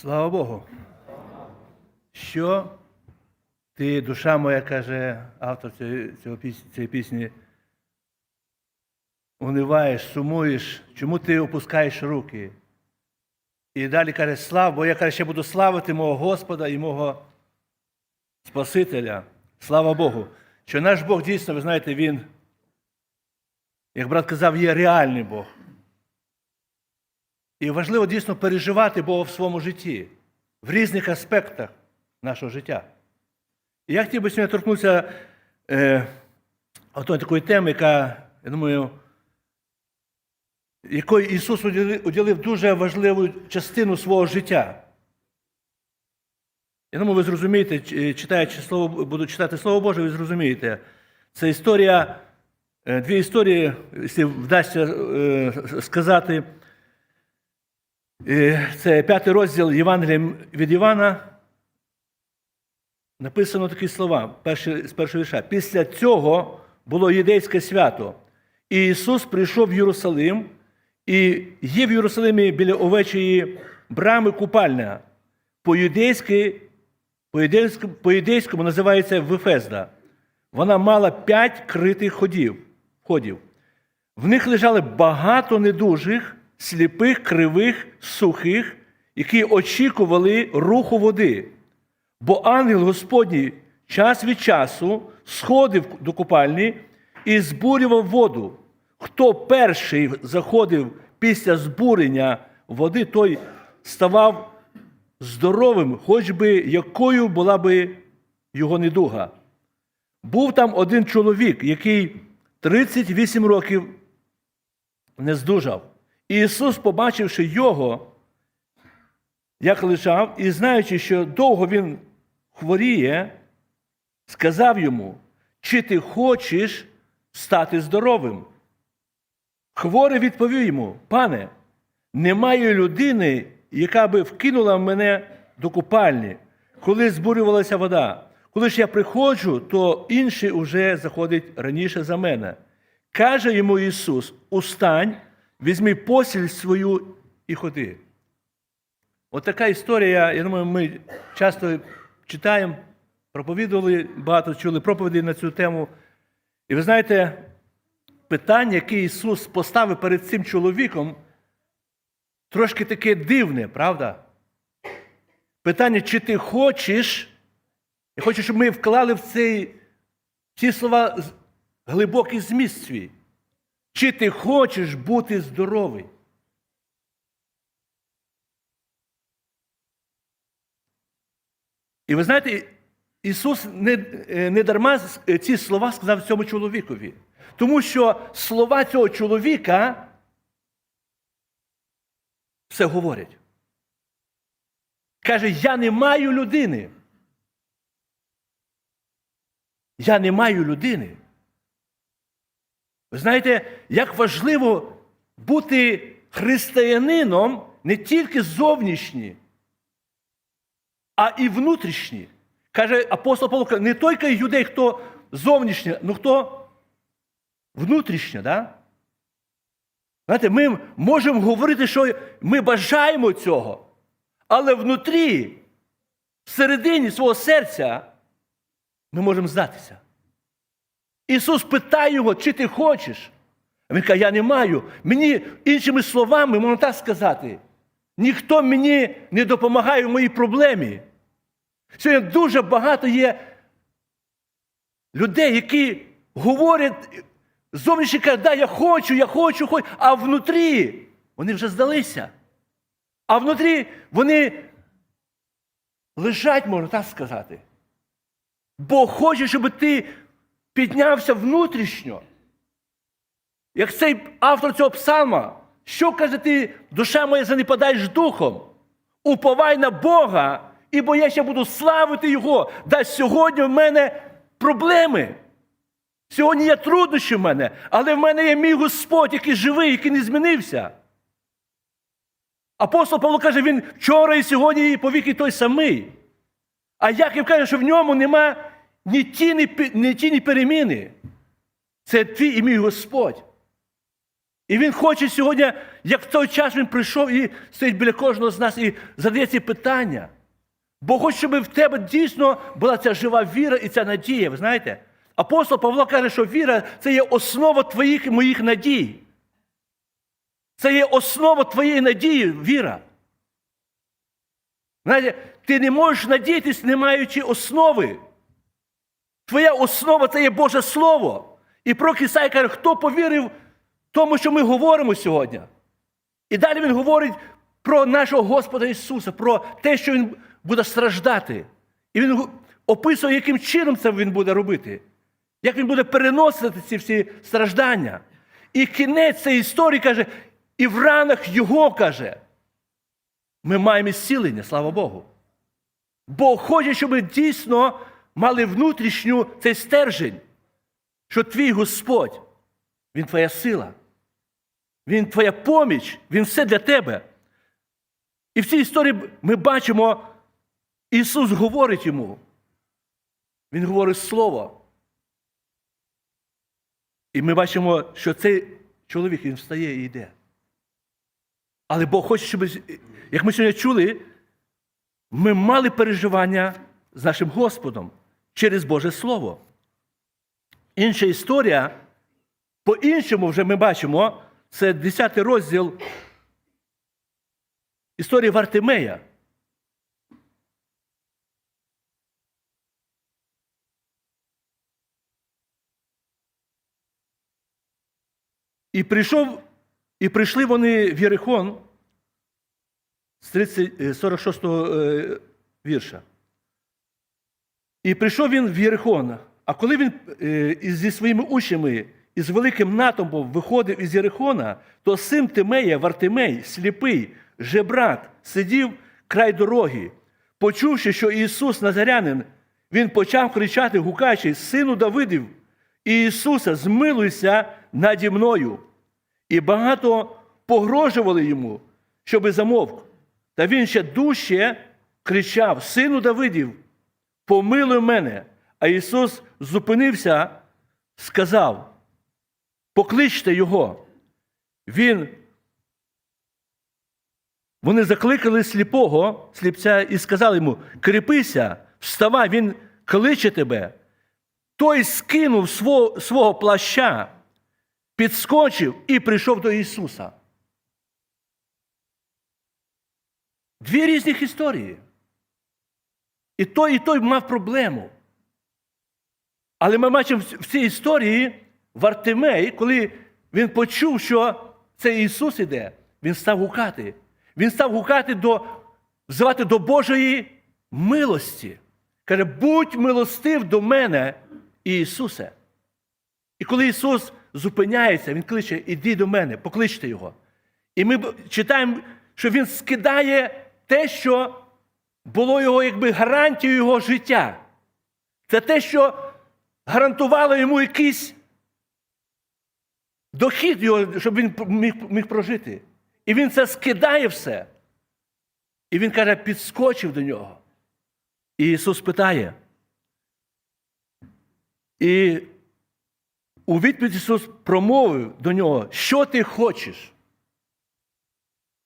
Слава Богу. Що ти, душа моя, каже автор цієї, пісні, униваєш, сумуєш, чому ти опускаєш руки? І далі каже, слава, бо я каже, ще буду славити мого Господа і мого Спасителя. Слава Богу. Що наш Бог дійсно, ви знаєте, Він, як брат казав, є реальний Бог. І важливо дійсно переживати Бога в своєму житті, в різних аспектах нашого життя. І я хотів би сьогодні торкнутися е, такої теми, яка, я думаю, якої Ісус уділив, дуже важливу частину свого життя. Я думаю, ви зрозумієте, читаючи слово, буду читати Слово Боже, ви зрозумієте. Це історія, е, дві історії, якщо вдасться е, сказати. Це п'ятий розділ Євангелія від Івана. Написано такі слова з першого вірша. Після цього було юдейське свято. І Ісус прийшов в Єрусалим, і є в Єрусалимі біля овечої брами купальня. По-юдейськи, по-юдейському, називається Вифезда. Вона мала п'ять критих ходів, входів. В них лежали багато недужих, сліпих, кривих, сухих, які очікували руху води. Бо ангел Господній час від часу сходив до купальні і збурював воду. Хто перший заходив після збурення води, той ставав здоровим, хоч би якою була би його недуга. Був там один чоловік, який 38 років не здужав. Ісус, побачивши його, як лежав, і знаючи, що довго він хворіє, сказав йому, чи ти хочеш стати здоровим? Хворий відповів йому, пане, немає людини, яка би вкинула мене до купальні, коли збурювалася вода. Коли ж я приходжу, то інший уже заходить раніше за мене. Каже йому Ісус: Устань, візьми посіль свою і ходи. От така історія, я думаю, ми часто читаємо, проповідували, багато чули проповіді на цю тему. І ви знаєте, питання, яке Ісус поставив перед цим чоловіком, трошки таке дивне, правда? Питання, чи ти хочеш, я хочу, щоб ми вклали в цей, ці слова глибокий зміст свій. Чи ти хочеш бути здоровий? І ви знаєте, Ісус не, е, не дарма е, ці слова сказав цьому чоловікові. Тому що слова цього чоловіка все говорять. Каже, я не маю людини. Я не маю людини. Ви знаєте, як важливо бути християнином не тільки зовнішні, а і внутрішні. Каже апостол Павло, не тільки юдей, хто зовнішній, ну хто внутрішнє, да? Знаєте, ми можемо говорити, що ми бажаємо цього, але внутрі, всередині свого серця, ми можемо здатися. Ісус питає його, чи ти хочеш? А він каже, я не маю. Мені, іншими словами, можна так сказати, ніхто мені не допомагає в моїй проблемі. Сьогодні дуже багато є людей, які говорять, зовнішні кажуть, да, я хочу, я хочу, хочу, а внутрі вони вже здалися. А внутрі вони лежать, можна так сказати. Бог хоче, щоб ти піднявся внутрішньо. Як цей автор цього псалма, що каже ти, душа моя, занепадаєш духом, уповай на Бога, ібо я ще буду славити Його. Да сьогодні в мене проблеми. Сьогодні є труднощі в мене, але в мене є мій Господь, який живий, який не змінився. Апостол Павло каже, він вчора і сьогодні і повіки той самий. А Яків каже, що в ньому нема ні пі- ні тіні переміни. Це твій і мій Господь. І він хоче сьогодні, як в той час він прийшов і стоїть біля кожного з нас і задає ці питання. Бо хоче, щоб в тебе дійсно була ця жива віра і ця надія. Ви знаєте? Апостол Павло каже, що віра це є основа твоїх і моїх надій. Це є основа твоєї надії, віра. Знаєте, ти не можеш надіятись, не маючи основи. Твоя основа це є Боже Слово. І про Ісаї каже, хто повірив тому, що ми говоримо сьогодні. І далі він говорить про нашого Господа Ісуса, про те, що Він буде страждати. І він описує, яким чином це він буде робити, як він буде переносити ці всі страждання. І кінець цієї історії каже, і в ранах Його каже, ми маємо зцілення, слава Богу. Бог хоче, щоб дійсно мали внутрішню цей стержень, що твій Господь, Він твоя сила, Він твоя поміч, Він все для тебе. І в цій історії ми бачимо, Ісус говорить йому. Він говорить Слово. І ми бачимо, що цей чоловік він встає і йде. Але Бог хоче, щоб, як ми сьогодні чули, ми мали переживання з нашим Господом через Боже Слово. Інша історія, по-іншому вже ми бачимо, це 10 розділ історії Вартимея. І прийшов, і прийшли вони в Єрихон з 30, е, 46 е, вірша. І прийшов він в Єрихон. А коли він е, зі своїми учнями і з великим натовпом виходив із Єрихона, то син Тимея, Вартимей, сліпий, жебрак, сидів край дороги. Почувши, що Ісус Назарянин, він почав кричати, гукаючи, Сину Давидів, Ісусе, змилуйся наді мною. І багато погрожували йому, щоби замовк. Та він ще дужче кричав: Сину Давидів, помилуй мене. А Ісус зупинився, сказав: Покличте його. Він. Вони закликали сліпого, сліпця, і сказали йому: Кріпися, вставай, він кличе тебе. Той скинув свого, свого плаща, підскочив і прийшов до Ісуса. Дві різних історії. І той, і той мав проблему. Але ми бачимо в цій історії Вартимей, коли він почув, що це Ісус іде, він став гукати. Він став гукати до, взивати до Божої милості. Каже, будь милостив до мене, Ісусе. І коли Ісус зупиняється, Він кличе, іди до мене, покличте Його. І ми читаємо, що Він скидає те, що було його якби гарантією його життя. Це те, що гарантувало йому якийсь дохід, його, щоб він міг, міг прожити. І він це скидає все. І він каже, підскочив до нього. І Ісус питає. І у відповідь Ісус промовив до нього, що ти хочеш?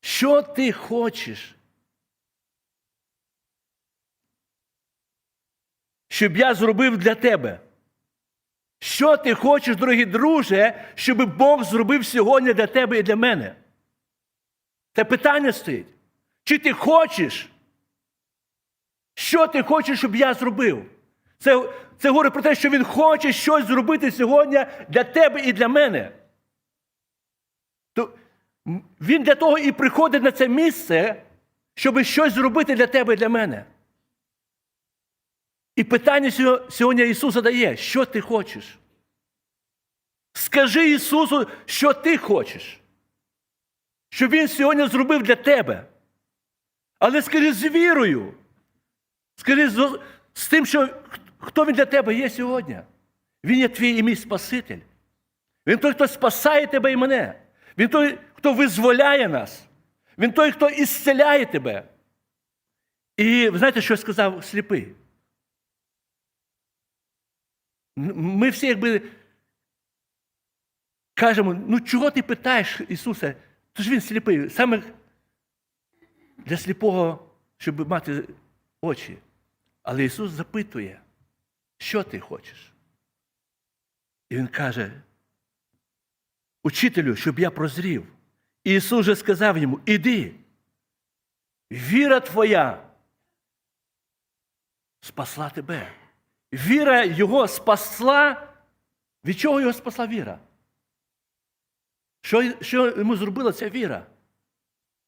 Що ти хочеш? Щоб я зробив для тебе. Що ти хочеш, дорогі друже, щоб Бог зробив сьогодні для тебе і для мене? Це питання стоїть. Чи ти хочеш? Що ти хочеш, щоб я зробив? Це, це говорить про те, що він хоче щось зробити сьогодні для тебе і для мене. То він для того і приходить на це місце, щоб щось зробити для тебе і для мене. І питання сьогодні Ісус задає, що ти хочеш? Скажи Ісусу, що ти хочеш, що Він сьогодні зробив для тебе. Але скажи з вірою. Скажи з, з тим, що хто він для тебе є сьогодні. Він є твій і мій Спаситель. Він той, хто спасає тебе і мене. Він той, хто визволяє нас. Він той, хто ісцеляє тебе. І ви знаєте, що сказав сліпий? Ми всі якби кажемо, ну чого ти питаєш, Ісусе? Тож він сліпий. Саме для сліпого, щоб мати очі. Але Ісус запитує, що ти хочеш? І Він каже, учителю, щоб я прозрів. І Ісус же сказав йому: Іди, віра твоя спасла тебе. Віра Його спасла. Від чого його спасла віра? Що, що йому зробила ця віра?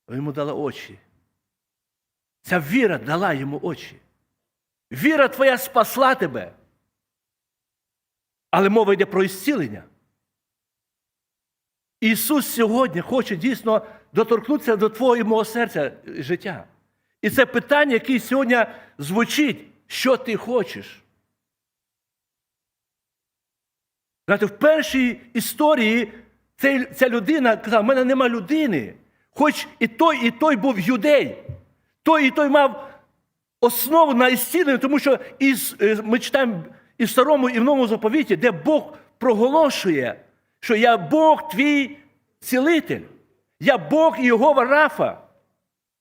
Йому дала очі. Ця віра дала йому очі. Віра твоя спасла тебе. Але мова йде про ісцілення. Ісус сьогодні хоче дійсно доторкнутися до твого і мого серця і життя. І це питання, яке сьогодні звучить, що ти хочеш. Знаєте, в першій історії ця людина казала, в мене нема людини. Хоч і той, і той був юдей. Той і той мав основу на ісцілення, тому що із, е, ми читаємо і в старому, і в новому заповіті, де Бог проголошує, що я Бог твій цілитель, я Бог Єгова Рафа.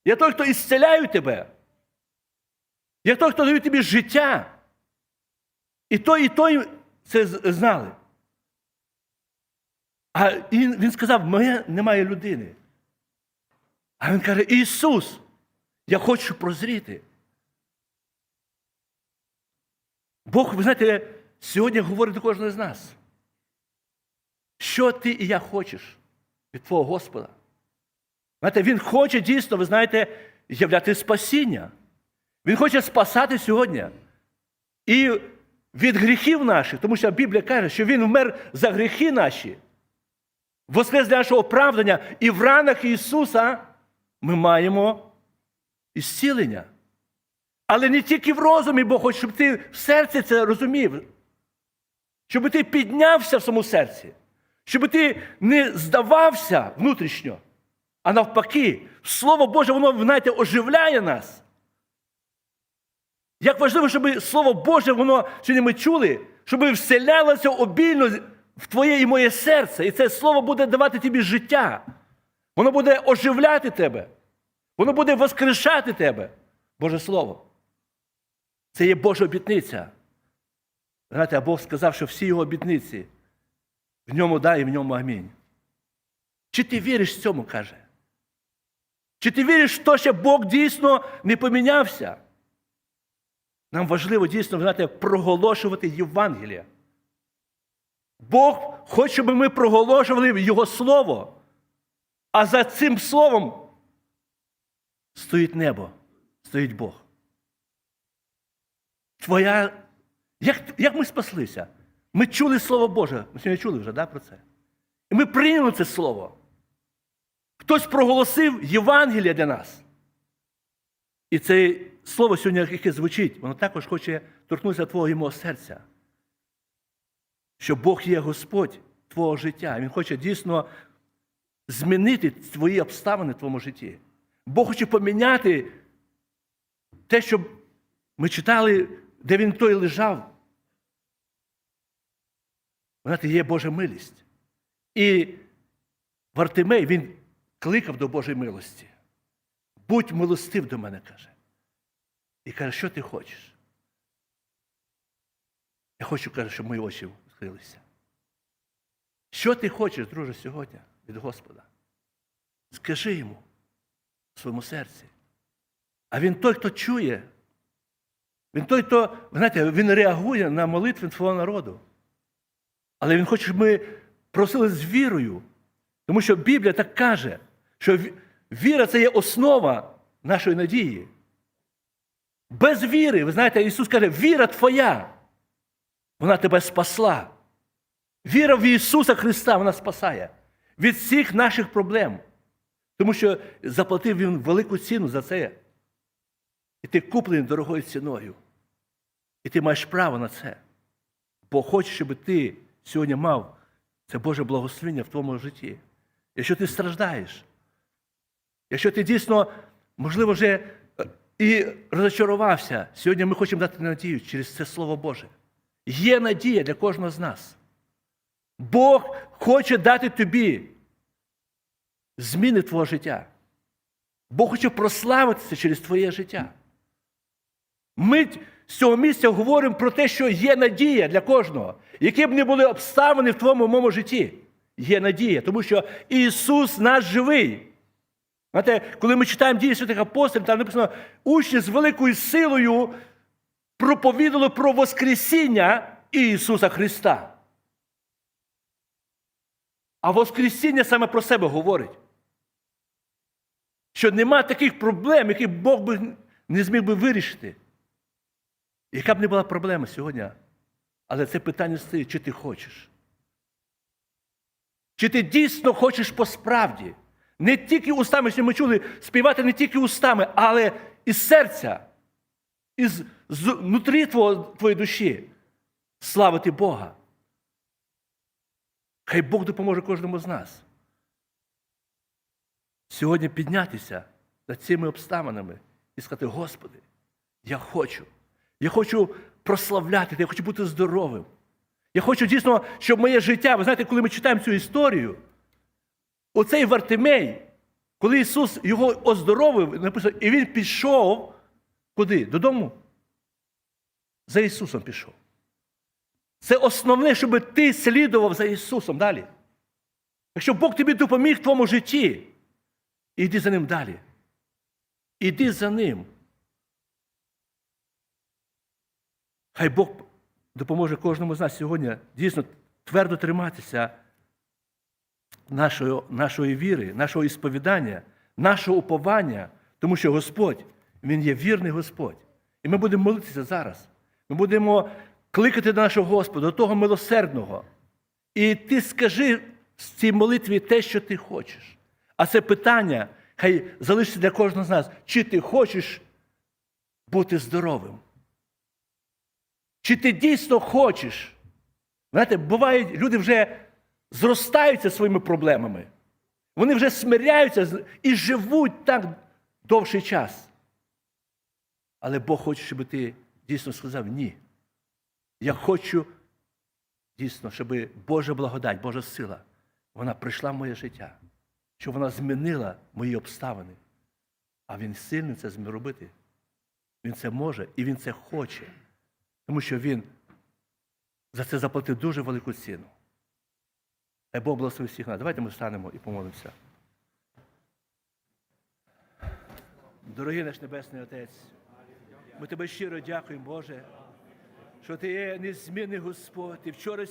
Я той, хто ісцеляю тебе. Я той, хто даю тобі життя. І той, і той це знали. А він, він сказав, мене немає людини. А він каже, Ісус, я хочу прозріти. Бог, ви знаєте, сьогодні говорить до кожного з нас. Що ти і я хочеш від Твого Господа? Знаєте, Він хоче дійсно, ви знаєте, являти спасіння. Він хоче спасати сьогодні. І від гріхів наших, тому що Біблія каже, що Він вмер за гріхи наші, воскрес для нашого оправдання, і в ранах Ісуса ми маємо ісцілення. Але не тільки в розумі, Бог хоче, щоб ти в серці це розумів, щоб ти піднявся в самому серці, щоб ти не здавався внутрішньо, а навпаки, Слово Боже, воно, знаєте, оживляє нас. Як важливо, щоб Слово Боже, воно сьогодні ми чули, щоб вселялося обільно в твоє і моє серце. І це слово буде давати тобі життя. Воно буде оживляти тебе. Воно буде воскрешати тебе. Боже Слово. Це є Божа обітниця. Знаєте, а Бог сказав, що всі його обітниці в ньому да і в ньому амінь. Чи ти віриш цьому, каже? Чи ти віриш в те, що Бог дійсно не помінявся? Нам важливо дійсно знаєте, проголошувати Євангелія. Бог хоче, щоб ми проголошували Його Слово. А за цим словом стоїть небо, стоїть Бог. Твоя. Як, як ми спаслися? Ми чули Слово Боже. Ми сьогодні чули вже да, про це. І ми прийняли це Слово. Хтось проголосив Євангелія для нас. І це слово сьогодні, яке звучить, воно також хоче торкнутися твого і мого серця. Що Бог є Господь твого життя. Він хоче дійсно змінити твої обставини в твоєму житті. Бог хоче поміняти те, що ми читали, де він той лежав. Знаєте, є Божа милість. І Вартимей, він кликав до Божої милості. Будь милостив до мене, каже. І каже, що ти хочеш? Я хочу, каже, щоб мої очі відкрилися. Що ти хочеш, друже, сьогодні від Господа? Скажи йому в своєму серці. А він той, хто чує. Він той, хто, знаєте, він реагує на молитви свого народу. Але він хоче, щоб ми просили з вірою. Тому що Біблія так каже, що віра це є основа нашої надії. Без віри, ви знаєте, Ісус каже, віра твоя, вона тебе спасла. Віра в Ісуса Христа, вона спасає від всіх наших проблем. Тому що заплатив Він велику ціну за це. І ти куплений дорогою ціною. І ти маєш право на це. Бо хоче, щоб ти сьогодні мав це Боже благословення в твоєму житті. Якщо ти страждаєш, якщо ти дійсно, можливо, вже і розочарувався, сьогодні ми хочемо дати надію через це Слово Боже. Є надія для кожного з нас. Бог хоче дати тобі зміни твого життя. Бог хоче прославитися через твоє життя. Ми з цього місця говоримо про те, що є надія для кожного. Які б не були обставини в твоєму моєму житті, є надія, тому що Ісус наш живий. Знаєте, коли ми читаємо дії святих апостолів, там написано, учні з великою силою проповідали про Воскресіння Ісуса Христа. А Воскресіння саме про себе говорить. Що нема таких проблем, які Бог би не зміг би вирішити. Яка б не була проблема сьогодні? Але це питання стоїть, чи ти хочеш? Чи ти дійсно хочеш по справді? Не тільки устами, що ми чули, співати не тільки устами, але із серця, із з- внутрі твоєї душі. Славити Бога. Хай Бог допоможе кожному з нас. Сьогодні піднятися над цими обставинами і сказати, Господи, я хочу. Я хочу прославляти, я хочу бути здоровим. Я хочу дійсно, щоб моє життя, ви знаєте, коли ми читаємо цю історію, оцей Вартимей, коли Ісус його оздоровив, написано, і він пішов куди? Додому? За Ісусом пішов. Це основне, щоб ти слідував за Ісусом далі. Якщо Бог тобі допоміг в твоєму житті, іди за ним далі. Іди за ним. Хай Бог допоможе кожному з нас сьогодні дійсно твердо триматися нашої, нашої віри, нашого ісповідання, нашого уповання, тому що Господь, Він є вірний Господь. І ми будемо молитися зараз. Ми будемо кликати нашого Господа, того милосердного. І ти скажи в цій молитві те, що ти хочеш. А це питання хай залишиться для кожного з нас. Чи ти хочеш бути здоровим? Чи ти дійсно хочеш? Знаєте, буває, люди вже зростаються своїми проблемами. Вони вже смиряються і живуть так довший час. Але Бог хоче, щоб ти дійсно сказав ні. Я хочу дійсно, щоб Божа благодать, Божа сила, вона прийшла в моє життя, щоб вона змінила мої обставини. А він сильний це зміг робити. Він це може і він це хоче. Тому що він за це заплатив дуже велику ціну. Хай Бог благословить всіх нас. Давайте ми встанемо і помолимося. Дорогий наш Небесний Отець, ми тебе щиро дякуємо, Боже, що ти є незмінний Господь. Ти вчора